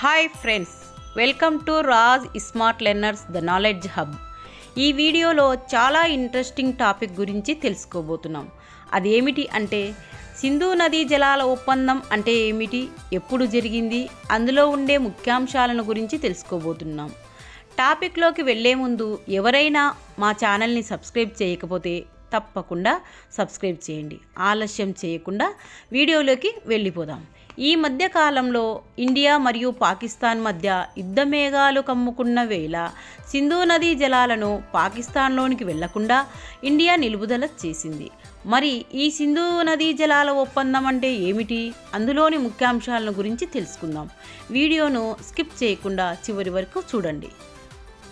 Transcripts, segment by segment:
Hi friends welcome to Raj smart learners the knowledge hub ఈ వీడియోలో చాలా interesting topic గురించి తెలుసుకోబోతున్నాం. అదేమిటి అంటే సింధు నదీ జలాల ఒప్పందం అంటే ఏమిటి ఎప్పుడు జరిగింది అందులో ఉండే ముఖ్యాంశాలను గురించి తెలుసుకోబోతున్నాం. టాపిక్లోకి వెళ్ళే ముందు ఎవరైనా మా ఛానల్ని సబ్స్క్రైబ్ చేయకపోతే తప్పకుండా సబ్స్క్రైబ్ చేయండి. ఆలస్యం చేయకుండా వీడియోలోకి వెళ్ళిపోదాం. ఈ మధ్య కాలంలో ఇండియా మరియు పాకిస్తాన్ మధ్య యుద్ధ మేఘాలు కమ్ముకున్న వేళ సింధు నదీ జలాలను పాకిస్తాన్లోనికి వెళ్ళకుండా ఇండియా నిలుపుదల చేసింది. మరి ఈ సింధు నదీ జలాల ఒప్పందం అంటే ఏమిటి? అందులోని ముఖ్యాంశాలను గురించి తెలుసుకుందాం. వీడియోను స్కిప్ చేయకుండా చివరి వరకు చూడండి.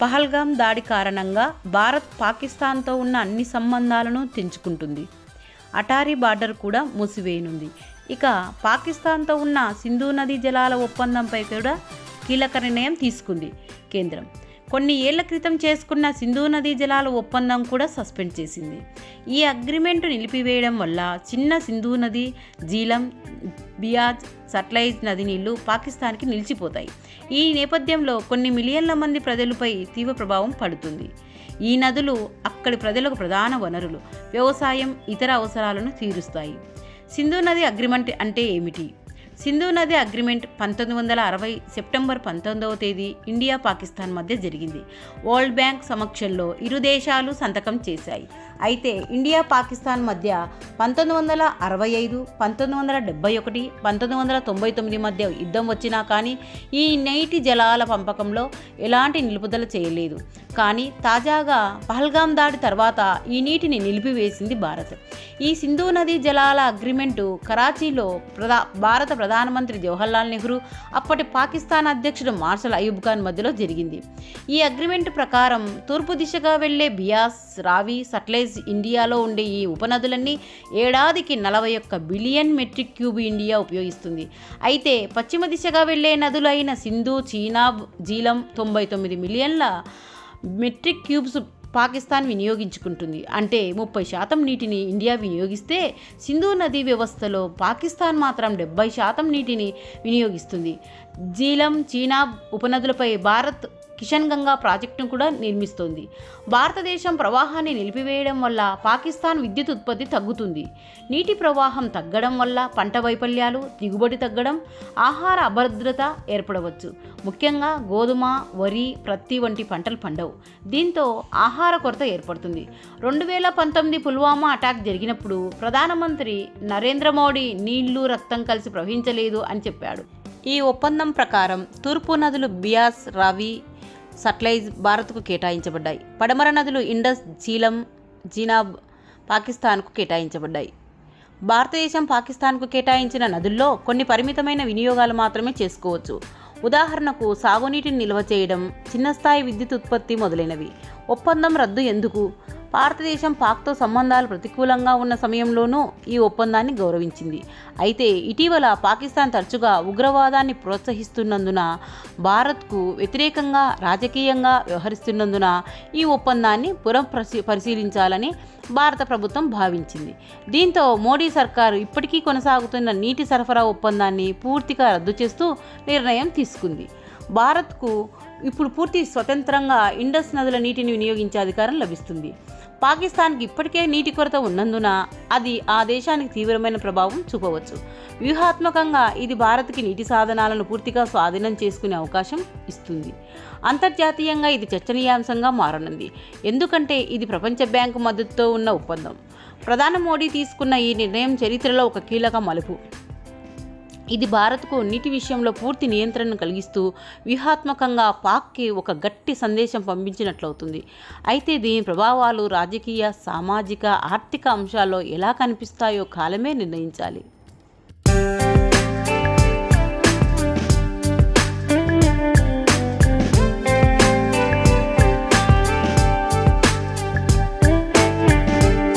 పహల్గాం దాడి కారణంగా భారత్ పాకిస్తాన్తో ఉన్న అన్ని సంబంధాలను తెంచుకుంటుంది. అటారీ బార్డర్ కూడా మూసివేయనుంది. ఇక పాకిస్తాన్తో ఉన్న సింధు నదీ జలాల ఒప్పందంపై కూడా కీలక నిర్ణయం తీసుకుంది కేంద్రం. కొన్ని ఏళ్ళ క్రితం చేసుకున్న సింధు నదీ జలాల ఒప్పందం కూడా సస్పెండ్ చేసింది. ఈ అగ్రిమెంట్ నిలిపివేయడం వల్ల చిన్న సింధు నది జీలం బియాజ్ సట్లైజ్ నది నీళ్ళు పాకిస్తాన్కి నిలిచిపోతాయి. ఈ నేపథ్యంలో కొన్ని మిలియన్ల మంది ప్రజలపై తీవ్ర ప్రభావం పడుతుంది. ఈ నదులు అక్కడి ప్రజలకు ప్రధాన వనరులు వ్యవసాయం ఇతర అవసరాలను తీరుస్తాయి. సింధు నది అగ్రిమెంట్ అంటే ఏమిటి? సింధు నది అగ్రిమెంట్ పంతొమ్మిది వందల అరవై సెప్టెంబర్ పంతొమ్మిదవ తేదీ ఇండియా పాకిస్తాన్ మధ్య జరిగింది. వరల్డ్ బ్యాంక్ సమక్షంలో ఇరు దేశాలు సంతకం చేశాయి. అయితే ఇండియా పాకిస్తాన్ మధ్య పంతొమ్మిది వందల అరవై ఐదు పంతొమ్మిది వందల డెబ్బై ఒకటి పంతొమ్మిది వందల తొంభై తొమ్మిది మధ్య యుద్ధం వచ్చినా కానీ ఈ నైటి జలాల పంపకంలో ఎలాంటి నిలుపుదల చేయలేదు. కానీ తాజాగా పహల్గాం దాడి తర్వాత ఈ నీటిని నిలిపివేసింది భారత్. ఈ సింధు నదీ జలాల అగ్రిమెంటు కరాచీలో ప్రధా భారత ప్రధానమంత్రి జవహర్లాల్ నెహ్రూ అప్పటి పాకిస్తాన్ అధ్యక్షుడు మార్షల్ అయూబ్ ఖాన్ మధ్యలో జరిగింది. ఈ అగ్రిమెంట్ ప్రకారం తూర్పు దిశగా వెళ్ళే బియాస్ రావి సట్లైజ్ ఇండియాలో ఉండే ఈ ఉపనదులన్నీ ఏడాదికి నలభై ఒక్క బిలియన్ మెట్రిక్ క్యూబ్ ఇండియా ఉపయోగిస్తుంది. అయితే పశ్చిమ దిశగా వెళ్ళే నదులు అయిన సింధు చీనాబ్ జీలం తొంభై తొమ్మిది మిలియన్ల మెట్రిక్ క్యూబ్స్ పాకిస్తాన్ వినియోగించుకుంటుంది. అంటే ముప్పై శాతం నీటిని ఇండియా వినియోగిస్తే సింధు నదీ వ్యవస్థలో పాకిస్తాన్ మాత్రం డెబ్బై శాతం నీటిని వినియోగిస్తుంది. జీలం చీనాబ్ ఉపనదులపై భారత్ కిషన్ గంగా ప్రాజెక్టును కూడా నిర్మిస్తోంది. భారతదేశం ప్రవాహాన్ని నిలిపివేయడం వల్ల పాకిస్తాన్ విద్యుత్ ఉత్పత్తి తగ్గుతుంది. నీటి ప్రవాహం తగ్గడం వల్ల పంట వైఫల్యాలు దిగుబడి తగ్గడం ఆహార అభద్రత ఏర్పడవచ్చు. ముఖ్యంగా గోధుమ వరి ప్రత్తి వంటి పంటలు పండవు. దీంతో ఆహార కొరత ఏర్పడుతుంది. రెండు వేల పంతొమ్మిది పుల్వామా అటాక్ జరిగినప్పుడు ప్రధానమంత్రి నరేంద్ర మోడీ నీళ్ళు రక్తం కలిసి ప్రవహించలేదు అని చెప్పాడు. ఈ ఒప్పందం ప్రకారం తూర్పు నదులు బియాస్ రావి సట్లైజ్ భారత్కు కేటాయించబడ్డాయి. పడమర నదులు ఇండస్ జీలం జీనాబ్ పాకిస్తాన్కు కేటాయించబడ్డాయి. భారతదేశం పాకిస్తాన్కు కేటాయించిన నదుల్లో కొన్ని పరిమితమైన వినియోగాలు మాత్రమే చేసుకోవచ్చు. ఉదాహరణకు సాగునీటిని నిల్వ చేయడం చిన్న స్థాయి విద్యుత్ ఉత్పత్తి మొదలైనవి. ఒప్పందం రద్దు ఎందుకు? భారతదేశం పాక్తో సంబంధాలు ప్రతికూలంగా ఉన్న సమయంలోనూ ఈ ఒప్పందాన్ని గౌరవించింది. అయితే ఇటీవల పాకిస్తాన్ తరచుగా ఉగ్రవాదాన్ని ప్రోత్సహిస్తున్నందున భారత్కు వ్యతిరేకంగా రాజకీయంగా వ్యవహరిస్తున్నందున ఈ ఒప్పందాన్ని పురం పరిశీలించాలని భారత ప్రభుత్వం భావించింది. దీంతో మోడీ సర్కారు ఇప్పటికీ కొనసాగుతున్న నీటి సరఫరా ఒప్పందాన్ని పూర్తిగా రద్దు చేస్తూ నిర్ణయం తీసుకుంది. భారత్కు ఇప్పుడు పూర్తి స్వతంత్రంగా ఇండస్ నదుల నీటిని వినియోగించే అధికారం లభిస్తుంది. పాకిస్తాన్కి ఇప్పటికే నీటి కొరత ఉన్నందున అది ఆ దేశానికి తీవ్రమైన ప్రభావం చూపవచ్చు. వ్యూహాత్మకంగా ఇది భారత్కి నీటి సాధనాలను పూర్తిగా స్వాధీనం చేసుకునే అవకాశం ఇస్తుంది. అంతర్జాతీయంగా ఇది చర్చనీయాంశంగా మారనుంది. ఎందుకంటే ఇది ప్రపంచ బ్యాంకు మద్దతుతో ఉన్న ఒప్పందం. ప్రధాని మోడీ తీసుకున్న ఈ నిర్ణయం చరిత్రలో ఒక కీలక మలుపు. ఇది భారత్కు నీటి విషయంలో పూర్తి నియంత్రణను కలిగిస్తూ వ్యూహాత్మకంగా పాక్కి ఒక గట్టి సందేశం పంపించినట్లవుతుంది. అయితే దీని ప్రభావాలు రాజకీయ సామాజిక ఆర్థిక అంశాల్లో ఎలా కనిపిస్తాయో కాలమే నిర్ణయించాలి.